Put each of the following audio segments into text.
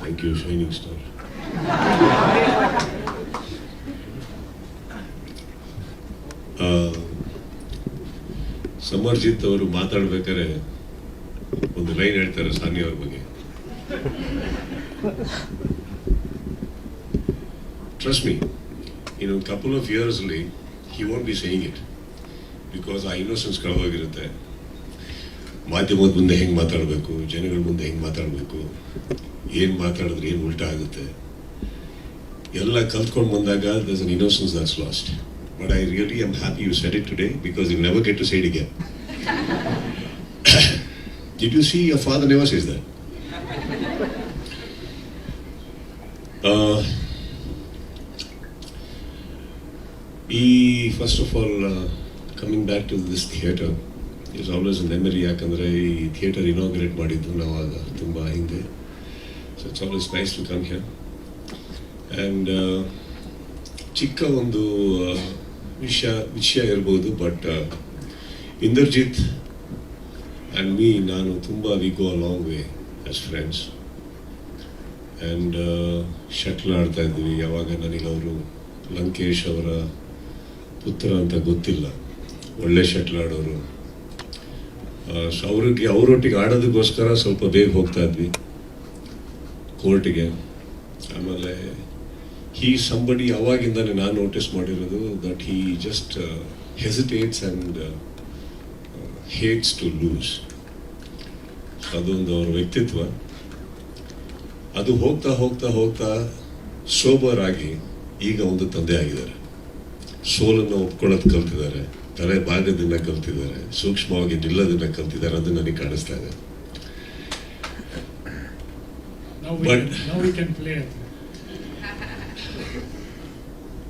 Thank you shining star Samarjit ಅವರು ಮಾತಾಡ್ಬೇಕಾದ್ರೆ ಒಂದು ಲೈನ್ ಹೇಳ್ತಾರೆ ಸಾನಿ ಅವ್ರ ಬಗ್ಗೆ. ಟ್ರಸ್ಟ್ ಮೀ ಇನ್ ಒಂದು couple of years he want be saying it because ಆ ಇನ್ನೋಸೆನ್ಸ್ ಕಳೆದೋಗಿರುತ್ತೆ. ಮಾಧ್ಯಮದ ಮುಂದೆ ಹೆಂಗೆ ಮಾತಾಡಬೇಕು, ಜನಗಳ ಮುಂದೆ ಹೆಂಗೆ ಮಾತಾಡಬೇಕು, ಏನು ಮಾತಾಡಿದ್ರೆ ಏನು ಉಲ್ಟಾ ಆಗುತ್ತೆ? ಎಲ್ಲ ಕಲ್ತ್ಕೊಂಡು ಬಂದಾಗ thus an innocence that's lost but I really am happy you set it today because you never get to side again did you see your father never sees that ಈ first of all coming back to this theatre is always memory ಯಾಕಂದರೆ ಈ theatre inaugurate ಮಾಡಿದ್ದು ನಾವಾಗ ತುಂಬ ಹಿಂದೆ. So it's always nice to come and ಚಿಕ್ಕ ಒಂದು ವಿಷಯ ವಿಷಯ ಇರ್ಬೋದು ಬಟ್ ಇಂದರ್ಜಿತ್ ಆ್ಯಂಡ್ ಮೀ ನಾನು ತುಂಬ we go a long way as friends and shuttle ಆಡ್ತಾ ಇದ್ವಿ. ಯಾವಾಗ ನನಗೆ ಅವರು ಲಂಕೇಶ್ ಅವರ ಪುತ್ರ ಅಂತ ಗೊತ್ತಿಲ್ಲ. ಒಳ್ಳೆ ಶಟ್ಲ್ ಆಡೋರು. ಅವ್ರಿಗೆ, ಅವರೊಟ್ಟಿಗೆ ಆಡೋದಕ್ಕೋಸ್ಕರ ಸ್ವಲ್ಪ ಬೇಗ ಹೋಗ್ತಾ ಇದ್ವಿ. ಕೋರ್ಟಿಗೆ. ಆಮೇಲೆ ಹೀ ಸಂಬಡಿ ಅವಾಗಿಂದಾನೆ ನಾನು ನೋಟಿಸ್ ಮಾಡಿರೋದು that he just hesitates and hates to lose ಅದೊಂದು ಅವ್ರ ವ್ಯಕ್ತಿತ್ವ. ಅದು ಹೋಗ್ತಾ ಹೋಗ್ತಾ ಹೋಗ್ತಾ ಸೋಬರ್ ಆಗಿ ಈಗ ಒಂದು ತಂದೆ ಆಗಿದ್ದಾರೆ. ಸೋಲನ್ನು ಒಪ್ಕೊಳ್ಳೋದು ಕಲ್ತಿದ್ದಾರೆ. ತಲೆ ಬಾಧ್ಯದಿಂದ ಕಲ್ತಿದ್ದಾರೆ ಸೂಕ್ಷ್ಮವಾಗಿ ನಿಲ್ಲೋದನ್ನ ಕಲ್ತಿದ್ದಾರೆ ಅದು ನನಗೆ ಕಾಣಿಸ್ತಾ ಇದೆ.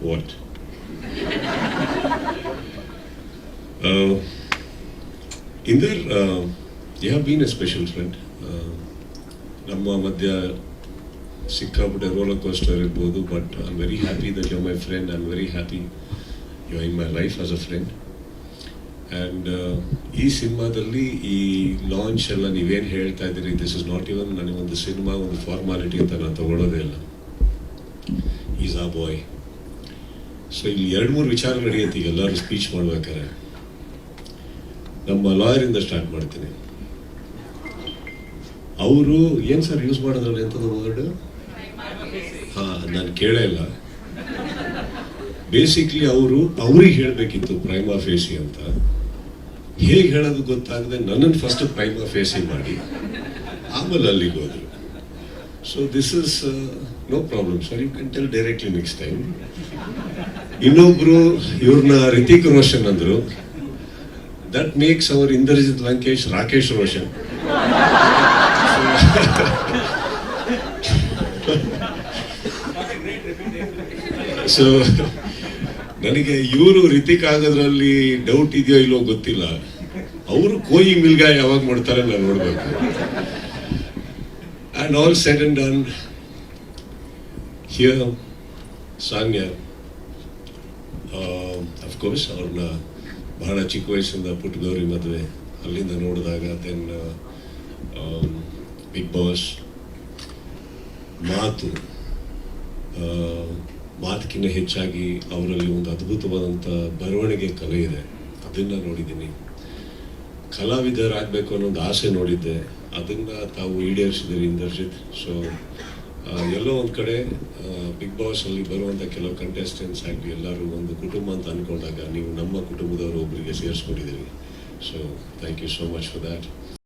What Inder you have been a special friend ನಮ್ಮ ಮಧ್ಯ ಸಿಕ್ಕಾಪಟ್ಟೆ ರೋಲರ್ ಕೋಸ್ಟರ್ ಇರ್ಬೋದು but I am very happy that you my friend I am very happy you in my life as a friend and ಈ ಸಿನಿಮಾದಲ್ಲಿ ಈ launch ಎಲ್ಲ ನೀವೇನು ಹೇಳ್ತಾ ಇದ್ದೀರಿ ದಿಸ್ ಇಸ್ ನಾಟ್ ಇವನ್ ನನಗೊಂದು ಸಿನಿಮಾ, ಒಂದು ಫಾರ್ಮಾಲಿಟಿ ಅಂತ ನಾನು ತಗೊಳ್ಳೋದೇ ಇಲ್ಲ. ಈಸ್ ಆ ಬಾಯ್ ಸೊ ಇಲ್ಲಿ ಎರಡು ಮೂರು ವಿಚಾರ ನಡೆಯುತ್ತೆ ಈಗ, ಎಲ್ಲರೂ ಸ್ಪೀಚ್ ಮಾಡ್ಬೇಕಾರೆ ನಮ್ಮ ಲಾಯರಿಂದ ಸ್ಟಾರ್ಟ್ ಮಾಡ್ತೀನಿ. ಅವರು ಏನು ಸರ್ ಯೂಸ್ ಮಾಡಿದ್ರಲ್ಲ ಎಂಥದ್ದು ವರ್ಡ್ ಹಾಂ, ನಾನು ಕೇಳೇ ಇಲ್ಲ. ಬೇಸಿಕ್ಲಿ ಅವರು, ಅವ್ರಿಗೆ ಹೇಳಬೇಕಿತ್ತು ಪ್ರೈಮಾ ಫೇಸಿ ಅಂತ. ಹೇಗೆ ಹೇಳೋದು ಗೊತ್ತಾಗದೆ ನನ್ನನ್ನು ಫಸ್ಟ್ ಪ್ರೈಮ್ ಫೇಸಿ ಮಾಡಿ ಆಮೇಲೆ ಅಲ್ಲಿಗೆ ಹೋದರು. So this is no problem sir you can tell directly next time ಇನ್ನೊಬ್ರು ಇವ್ರನ್ನ ರಿತಿಕ್ ರೋಷನ್ ಅಂದರು. That makes our Indrajit Lankesh Rakesh Roshan so ನನಗೆ ಇವರು ರಿತಿಕ್ ಆಗೋದ್ರಲ್ಲಿ ಡೌಟ್ ಇದೆಯೋ ಇಲ್ಲೋ ಗೊತ್ತಿಲ್ಲ. ಅವರು ಕೋಯಿ ಮಿಲ್ಗ ಯಾವಾಗ ಮಾಡ್ತಾರೆ ನಾನು ನೋಡ್ಬೇಕು. And all set and done here Sanya of course ಅವ್ರನ್ನ ಬಹಳ ಚಿಕ್ಕ ವಯಸ್ಸಿಂದ ಪುಟ್ಟಗೌರಿ ಮದುವೆ. ಅಲ್ಲಿಂದ ನೋಡಿದಾಗ ದೆನ್ ಬಿಗ್ ಬಾಸ್ ಮಾತು ಆ, ಮಾತಕ್ಕಿಂತ ಹೆಚ್ಚಾಗಿ ಅವರಲ್ಲಿ ಒಂದು ಅದ್ಭುತವಾದಂಥ ಬರವಣಿಗೆ ಕಲೆ ಇದೆ. ಅದನ್ನು ನೋಡಿದ್ದೀನಿ. ಕಲಾವಿದರಾಗಬೇಕು ಅನ್ನೋ ಒಂದು ಆಸೆ ನೋಡಿದ್ದೆ. ಅದನ್ನು ತಾವು ಈಡೇರಿಸಿದ್ದೀರಿ ಇಂದರ್ಜಿತ್. ಸೊ ಎಲ್ಲೋ ಒಂದು ಕಡೆ ಬಿಗ್ ಬಾಸಲ್ಲಿ ಬರುವಂಥ ಕೆಲವು ಕಂಟೆಸ್ಟೆಂಟ್ಸ್ ಆಗಲಿ ಎಲ್ಲರೂ ಒಂದು ಕುಟುಂಬ ಅಂತ ಅಂದ್ಕೊಂಡಾಗ ನೀವು ನಮ್ಮ ಕುಟುಂಬದವರು ಒಬ್ಬರಿಗೆ ಸೇರಿಸ್ಕೊಂಡಿದ್ದೀರಿ. So thank you so much for that